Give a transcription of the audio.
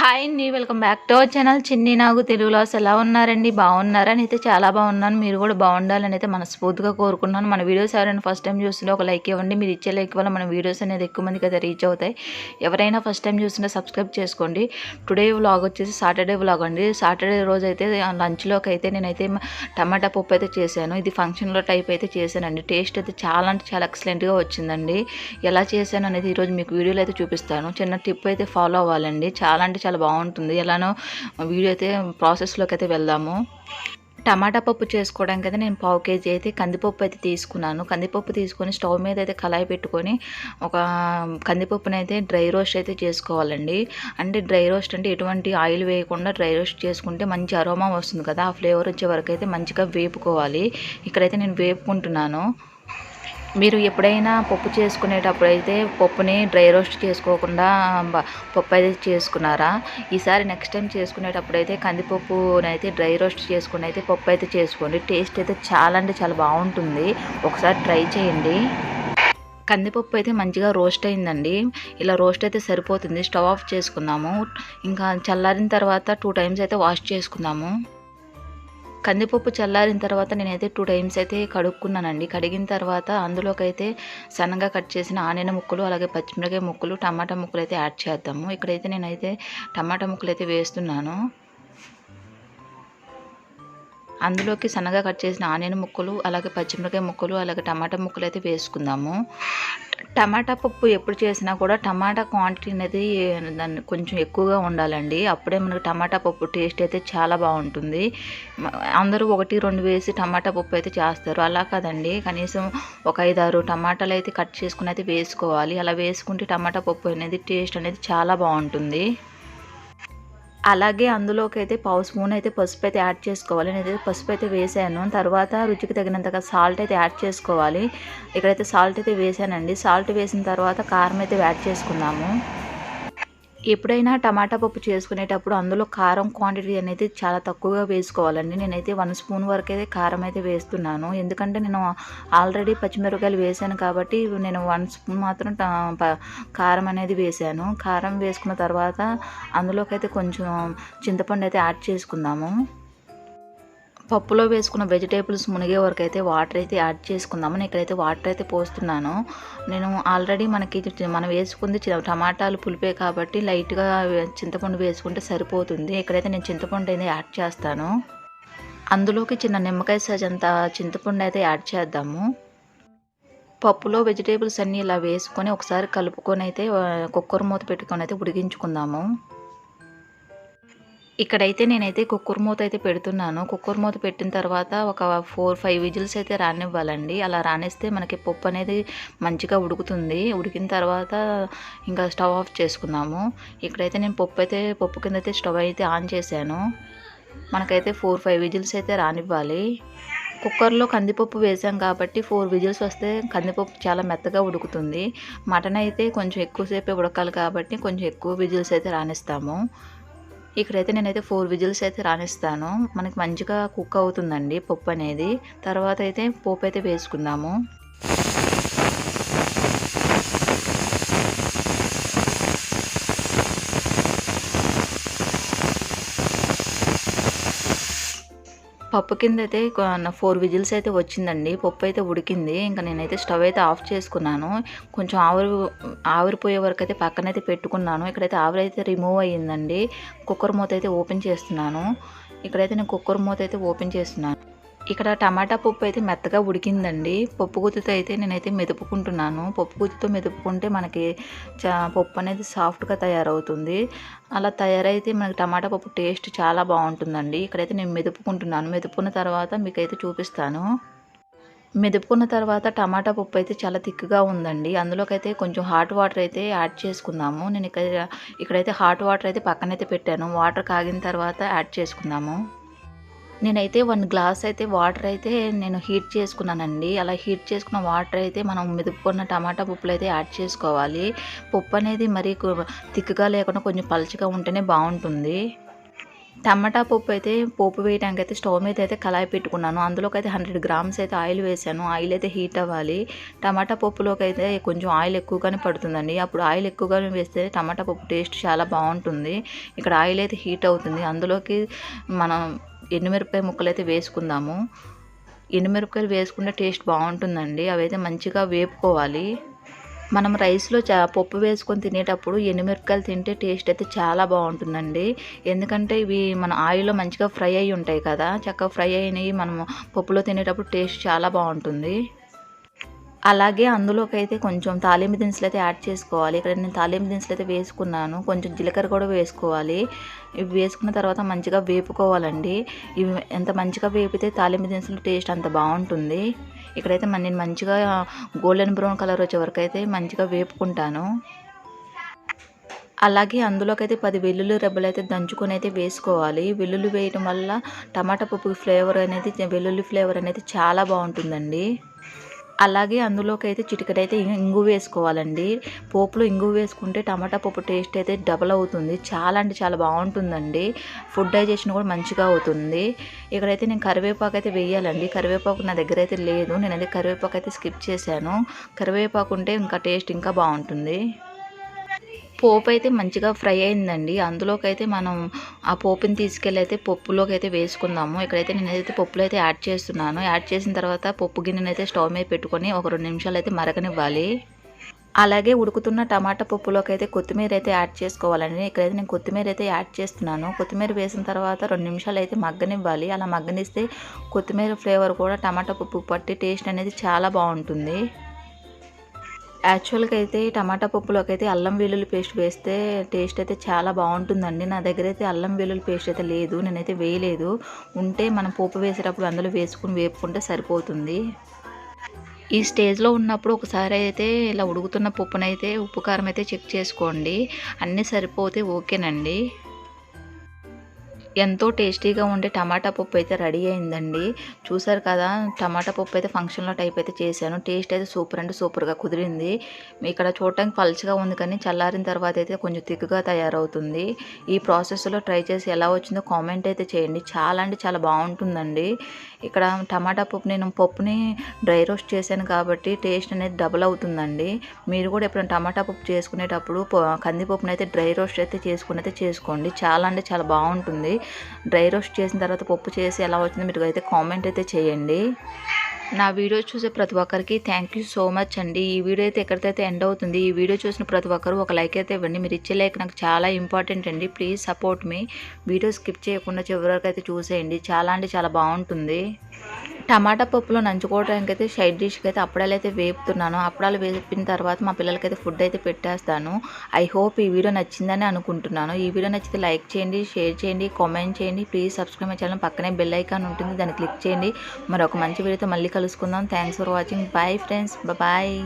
Hi అండి welcome back to our channel. Chinni Nagu తెలుగులో అసలు ఎలా ఉన్నారండి? బాగున్నారని అయితే చాలా బాగున్నాను. మీరు కూడా బాగుండాలని అయితే మనస్ఫూర్తిగా కోరుకున్నాను మన వీడియోస్ ఎవరైనా ఫస్ట్ టైం చూస్తుంటే ఒక లైక్ ఇవ్వండి. మీరు ఇచ్చే లైక్ వల్ల మన వీడియోస్ అనేది ఎక్కువ మందికి అయితే రీచ్ అవుతాయి. ఎవరైనా ఫస్ట్ టైం చూస్తుంటే సబ్స్క్రైబ్ చేసుకోండి. టుడే వ్లాగ్ వచ్చేసి సాటర్డే వ్లాగ్ అండి. సాటర్డే రోజు అయితే లంచ్లోకి అయితే నేనైతే టమాటా పప్పు అయితే చేశాను. ఇది ఫంక్షన్లో టైప్ అయితే చేశానండి. టేస్ట్ అయితే చాలా అంటే చాలా ఎక్సలెంట్గా వచ్చిందండి. ఎలా చేశాను అనేది ఈరోజు మీకు వీడియోలో అయితే చూపిస్తాను. చిన్న టిప్ అయితే ఫాలో అవ్వాలండి. చాలా అంటే చాలా బాగుంటుంది. ఎలానో వీడియో అయితే ప్రాసెస్లోకి అయితే వెళ్దాము. టమాటా పప్పు చేసుకోవడానికి అయితే నేను పావు కేజీ అయితే కందిపప్పు అయితే తీసుకున్నాను. కందిపప్పు తీసుకొని స్టవ్ మీద అయితే కళాయి పెట్టుకొని ఒక కందిపప్పుని అయితే డ్రై రోస్ట్ అయితే చేసుకోవాలండి. అంటే డ్రై రోస్ట్ అంటే ఎటువంటి ఆయిల్ వేయకుండా డ్రై రోస్ట్ చేసుకుంటే మంచి అరోమా వస్తుంది కదా ఆ ఫ్లేవర్ వచ్చే వరకు అయితే మంచిగా వేపుకోవాలి. ఇక్కడైతే నేను వేపుకుంటున్నాను. మీరు ఎప్పుడైనా పప్పు చేసుకునేటప్పుడు అయితే పప్పుని డ్రై రోస్ట్ చేసుకోకుండా పప్పు అయితే చేసుకున్నారా? ఈసారి నెక్స్ట్ టైం చేసుకునేటప్పుడు అయితే కందిపప్పుని అయితే డ్రై రోస్ట్ చేసుకుని అయితే పప్పు అయితే చేసుకోండి. టేస్ట్ అయితే చాలా అంటే చాలా బాగుంటుంది. ఒకసారి ట్రై చేయండి. కందిపప్పు అయితే మంచిగా రోస్ట్ అయిందండి. ఇలా రోస్ట్ అయితే సరిపోతుంది. స్టవ్ ఆఫ్ చేసుకున్నాము. ఇంకా చల్లారిన తర్వాత టూ టైమ్స్ అయితే వాష్ చేసుకున్నాము కందిపప్పు చల్లారిన తర్వాత నేనైతే టూ టైమ్స్ అయితే కడుక్కున్నానండి. కడిగిన తర్వాత అందులోకైతే సన్నగా కట్ చేసిన ఆనియన ముక్కలు అలాగే పచ్చిమిరకాయ ముక్కలు టమాటా ముక్కలు అయితే యాడ్ చేద్దాము. ఇక్కడైతే నేనైతే టమాటా ముక్కలు అయితే వేస్తున్నాను. అందులోకి సన్నగా కట్ చేసిన ఆనియన్ ముక్కలు అలాగే పచ్చిమిరకాయ ముక్కలు అలాగే టమాటా ముక్కలు అయితే వేసుకుందాము. టమాటా పప్పు ఎప్పుడు చేసినా కూడా టమాటా క్వాంటిటీ అనేది దాన్ని కొంచెం ఎక్కువగా ఉండాలండి. అప్పుడే మనకు టమాటా పప్పు టేస్ట్ అయితే చాలా బాగుంటుంది. అందరూ ఒకటి రెండు వేసి టమాటా పప్పు అయితే చేస్తారు. అలా కాదండి. కనీసం ఒక ఐదారు టమాటాలు అయితే కట్ చేసుకుని అయితే వేసుకోవాలి. అలా వేసుకుంటే టమాటా పప్పు అనేది టేస్ట్ అనేది చాలా బాగుంటుంది. అలాగే అందులోకి అయితే పావు స్పూన్ అయితే పసుపు అయితే యాడ్ చేసుకోవాలి. నేనైతే పసుపు అయితే వేసాను. తర్వాత రుచికి తగినంతగా సాల్ట్ అయితే యాడ్ చేసుకోవాలి. ఇక్కడైతే సాల్ట్ అయితే వేసానండి. సాల్ట్ వేసిన తర్వాత కారం అయితే యాడ్ చేసుకున్నాము ఎప్పుడైనా టమాటా పప్పు చేసుకునేటప్పుడు అందులో కారం క్వాంటిటీ అనేది చాలా తక్కువగా వేసుకోవాలండి. నేనైతే వన్ స్పూన్ వరకు అయితే కారం అయితే వేస్తున్నాను. ఎందుకంటే నేను ఆల్రెడీ పచ్చిమిరపకాయలు వేసాను కాబట్టి నేను వన్ స్పూన్ మాత్రం ట- కారం అనేది వేసాను. కారం వేసుకున్న తర్వాత అందులోకి అయితే కొంచెం చింతపండు అయితే యాడ్ చేసుకుందాము. పప్పులో వేసుకున్న వెజిటేబుల్స్ మునిగే వరకు అయితే వాటర్ అయితే యాడ్ చేసుకుందాము నేను ఇక్కడైతే వాటర్ అయితే పోస్తున్నాను. నేను ఆల్రెడీ మనకి మనం వేసుకుంది చి- టమాటాలు పులిపే కాబట్టి లైట్గా చింతపండు వేసుకుంటే సరిపోతుంది. ఇక్కడైతే నేను చింతపండు అయితే యాడ్ చేస్తాను. అందులోకి చిన్న నిమ్మకాయ సైజ్ అంత చింతపండు అయితే యాడ్ చేద్దాము. పప్పులో వెజిటేబుల్స్ అన్నీ ఇలా వేసుకొని ఒకసారి కలుపుకొని అయితే కుక్కర్ మూత పెట్టుకొని అయితే ఉడికించుకుందాము. ఇక్కడైతే నేనైతే కుక్కర్ మూత అయితే పెడుతున్నాను. కుక్కర్ మూత పెట్టిన తర్వాత ఒక ఫోర్ ఫైవ్ విజిల్స్ అయితే రానివ్వాలండి. అలా రానిస్తే మనకి పప్పు అనేది మంచిగా ఉడుకుతుంది. ఉడికిన తర్వాత ఇంకా స్టవ్ ఆఫ్ చేసుకుందాము. ఇక్కడైతే నేను పప్పు అయితే పప్పు కింద అయితే స్టవ్ అయితే ఆన్ చేశాను. మనకైతే ఫోర్ ఫైవ్ విజిల్స్ అయితే రానివ్వాలి. కుక్కర్లో కందిపప్పు వేసాం కాబట్టి ఫోర్ విజిల్స్ వస్తే కందిపప్పు చాలా మెత్తగా ఉడుకుతుంది. మటన్ అయితే కొంచెం ఎక్కువసేపే ఉడకాలి కాబట్టి కొంచెం ఎక్కువ విజిల్స్ అయితే రానిస్తాము. ఇక్కడైతే నేనైతే ఫోర్ విజిల్స్ అయితే రాణిస్తాను మనకి మంచిగా కుక్ అవుతుందండి పప్పు అనేది. తర్వాత అయితే పోపు అయితే వేసుకుందాము. పప్పు కింద అయితే ఫోర్ విజిల్స్ అయితే వచ్చిందండి. పప్పు అయితే ఉడికింది. ఇంకా నేనైతే స్టవ్ అయితే ఆఫ్ చేసుకున్నాను. కొంచెం ఆవిరి ఆవిరిపోయే వరకు అయితే పక్కనైతే పెట్టుకున్నాను. ఇక్కడైతే ఆవిరి అయితే రిమూవ్ అయ్యిందండి. కుక్కర్ మూత అయితే ఓపెన్ చేస్తున్నాను. ఇక్కడైతే నేను కుక్కర్ మూత అయితే ఓపెన్ చేస్తున్నాను. ఇక్కడ టమాటా పప్పు అయితే మెత్తగా ఉడికిందండి. పప్పు గుత్తితో అయితే నేనైతే మెదుపుకుంటున్నాను. పప్పు గుత్తితో మెదుపుకుంటే మనకి చా పప్పు అనేది సాఫ్ట్గా తయారవుతుంది. అలా తయారైతే మనకి టమాటా పప్పు టేస్ట్ చాలా బాగుంటుందండి. ఇక్కడైతే నేను మెదుపుకుంటున్నాను. మెదుపుకున్న తర్వాత మీకైతే చూపిస్తాను. మెదుపుకున్న తర్వాత టమాటా పప్పు అయితే చాలా థిక్గా ఉందండి. అందులోకైతే కొంచెం హాట్ వాటర్ అయితే యాడ్ చేసుకుందాము. నేను ఇక్కడ ఇక్కడైతే హాట్ వాటర్ అయితే పక్కనైతే పెట్టాను. వాటర్ కాగిన తర్వాత యాడ్ చేసుకుందాము. నేనైతే వన్ గ్లాస్ అయితే వాటర్ అయితే నేను హీట్ చేసుకున్నానండి. అలా హీట్ చేసుకున్న వాటర్ అయితే మనం మెదుపుకున్న టమాటా పప్పులు అయితే యాడ్ చేసుకోవాలి. పప్పు అనేది మరీ కు- తిక్కుగా లేకుండా కొంచెం పలుచగా ఉంటేనే బాగుంటుంది. టమాటా పప్పు అయితే పోపు వేయడానికి అయితే స్టవ్ మీద అయితే కళాయి పెట్టుకున్నాను. అందులోకి అయితే హండ్రెడ్ గ్రామ్స్ అయితే ఆయిల్ వేసాను. ఆయిల్ అయితే హీట్ అవ్వాలి. టమాటా పప్పులోకి అయితే కొంచెం ఆయిల్ ఎక్కువగానే పడుతుందండి. అప్పుడు ఆయిల్ ఎక్కువగానే వేస్తే టమాటా పప్పు టేస్ట్ చాలా బాగుంటుంది. ఇక్కడ ఆయిల్ అయితే హీట్ అవుతుంది. అందులోకి మనం ఎండుమిరపకాయ ముక్కలు అయితే వేసుకుందాము. ఎండుమిరపకాయలు వేసుకుంటే టేస్ట్ బాగుంటుందండి. అవి అయితే మంచిగా వేపుకోవాలి. మనం రైస్లో చా పప్పు వేసుకొని తినేటప్పుడు ఎండుమిరపకాయలు తింటే టేస్ట్ అయితే చాలా బాగుంటుందండి. ఎందుకంటే ఇవి మన ఆయిల్లో మంచిగా ఫ్రై అయి ఉంటాయి కదా. చక్కగా ఫ్రై అయినవి మనం పప్పులో తినేటప్పుడు టేస్ట్ చాలా బాగుంటుంది. అలాగే అందులోకి అయితే కొంచెం తాలింపు దినుసులు అయితే యాడ్ చేసుకోవాలి. ఇక్కడ నేను తాలింపు దినుసులు అయితే వేసుకున్నాను. కొంచెం జీలకర్ర కూడా వేసుకోవాలి. ఇవి వేసుకున్న తర్వాత మంచిగా వేపుకోవాలండి. ఇవి ఎంత మంచిగా వేపితే తాలింపు దినుసులు టేస్ట్ అంత బాగుంటుంది. ఇక్కడైతే నేను మంచిగా గోల్డెన్ బ్రౌన్ కలర్ వచ్చే వరకు అయితే మంచిగా వేపుకుంటాను. అలాగే అందులోకైతే పది వెల్లుల్లి రెబ్బలు అయితే దంచుకొని అయితే వేసుకోవాలి. వెల్లుల్లి వేయడం వల్ల టమాటా పప్పు ఫ్లేవర్ అనేది వెల్లుల్లి ఫ్లేవర్ అనేది చాలా బాగుంటుందండి. అలాగే అందులోకి అయితే చిటికడైతే ఇంగు వేసుకోవాలండి. పోపులో ఇంగు వేసుకుంటే టమాటా పప్పు టేస్ట్ అయితే డబల్ అవుతుంది. చాలా అంటే చాలా బాగుంటుందండి. ఫుడ్ డైజెషన్ కూడా మంచిగా అవుతుంది. ఇక్కడైతే నేను కరివేపాకు అయితే వేయాలండి. కరివేపాకు నా దగ్గర అయితే లేదు. నేను అయితే కరివేపాకు అయితే స్కిప్ చేశాను. కరివేపాకు ఉంటే ఇంకా టేస్ట్ ఇంకా బాగుంటుంది. పోపు అయితే మంచిగా ఫ్రై అయిందండి. అందులోకి అయితే మనం ఆ పోపుని తీసుకెళ్ళి అయితే పప్పులోకి అయితే వేసుకుందాము. ఇక్కడైతే నేనైతే పప్పులో అయితే యాడ్ చేస్తున్నాను. యాడ్ చేసిన తర్వాత పప్పు గిన్నెని అయితే స్టవ్ మీద పెట్టుకొని ఒక రెండు నిమిషాలు అయితే మరగనివ్వాలి. అలాగే ఉడుకుతున్న టమాటా పప్పులోకి అయితే కొత్తిమీర అయితే యాడ్ చేసుకోవాలండి. ఇక్కడైతే నేను కొత్తిమీర అయితే యాడ్ చేస్తున్నాను. కొత్తిమీర వేసిన తర్వాత రెండు నిమిషాలు అయితే మగ్గనివ్వాలి. అలా మగ్గనిస్తే కొత్తిమీర ఫ్లేవర్ కూడా టమాటా పప్పు పట్టి టేస్ట్ అనేది చాలా బాగుంటుంది. యాక్చువల్గా అయితే టమాటా పప్పులోకి అయితే అల్లం వెల్లుల్లి పేస్ట్ వేస్తే టేస్ట్ అయితే చాలా బాగుంటుందండి నా దగ్గర అయితే అల్లం వెల్లుల్లి పేస్ట్ అయితే లేదు నేనైతే వేయలేదు. ఉంటే మనం పోపు వేసేటప్పుడు అందులో వేసుకుని వేపుకుంటే సరిపోతుంది. ఈ స్టేజ్లో ఉన్నప్పుడు ఒకసారి అయితే ఇలా ఉడుకుతున్న పప్పునైతే ఉప్పు కారం అయితే చెక్ చేసుకోండి. అన్నీ సరిపోతే ఓకేనండి. ఎంతో టేస్టీగా ఉండే టమాటా పప్పు అయితే రెడీ అయిందండి. చూసారు కదా టమాటా పప్పు అయితే ఫంక్షన్లో టైప్ అయితే చేశాను. టేస్ట్ అయితే సూపర్ అంటే సూపర్గా కుదిరింది. ఇక్కడ చూడటానికి పల్చగా ఉంది కానీ చల్లారిన తర్వాత అయితే కొంచెం తిక్కుగా తయారవుతుంది. ఈ ప్రాసెస్లో ట్రై చేసి ఎలా వచ్చిందో కామెంట్ అయితే చేయండి. చాలా అంటే చాలా బాగుంటుందండి. ఇక్కడ టమాటా పప్పు నేను పప్పుని డ్రై రోస్ట్ చేశాను కాబట్టి టేస్ట్ అనేది డబుల్ అవుతుందండి. మీరు కూడా ఎప్పుడైనా టమాటా పప్పు చేసుకునేటప్పుడు కందిపప్పుని అయితే డ్రై రోస్ట్ అయితే చేసుకుని అయితే చేసుకోండి. చాలా అంటే చాలా బాగుంటుంది. డ్రై రోస్ట్ చేసిన తర్వాత పప్పు చేసి ఎలా వచ్చిందో మీరు అయితే కామెంట్ అయితే చేయండి. నా వీడియో చూసే ప్రతి ఒక్కరికి థ్యాంక్ యూ సో మచ్ అండి. ఈ వీడియో అయితే ఎక్కడికైతే ఎండ్ అవుతుంది ఈ వీడియో చూసిన ప్రతి ఒక్కరు ఒక లైక్ అయితే ఇవ్వండి. మీరు ఇచ్చే లైక్ నాకు చాలా ఇంపార్టెంట్ అండి. ప్లీజ్ సపోర్ట్ మీ వీడియో స్కిప్ చేయకుండా చివరి వరకు అయితే చూసేయండి. చాలా అంటే చాలా బాగుంటుంది. టమాటా పప్పులో నంచుకోవడానికి అయితే సైడ్ డిష్కి అయితే అప్పడాలు అయితే వేపుతున్నాను. అప్పడాలు వేపిన తర్వాత మా పిల్లలకైతే ఫుడ్ అయితే పెట్టేస్తాను. ఐ హోప్ ఈ వీడియో నచ్చిందని అనుకుంటున్నాను. ఈ వీడియో నచ్చితే లైక్ చేయండి షేర్ చేయండి కామెంట్ చేయండి. ప్లీజ్ సబ్స్క్రైబ్ ఛానల్ పక్కనే బెల్ ఐకాన్ ఉంటుంది దాన్ని క్లిక్ చేయండి. మరి ఒక మంచి వీడియోతో మళ్ళీ కలుసుకుందాం. Thanks for watching bye friends bye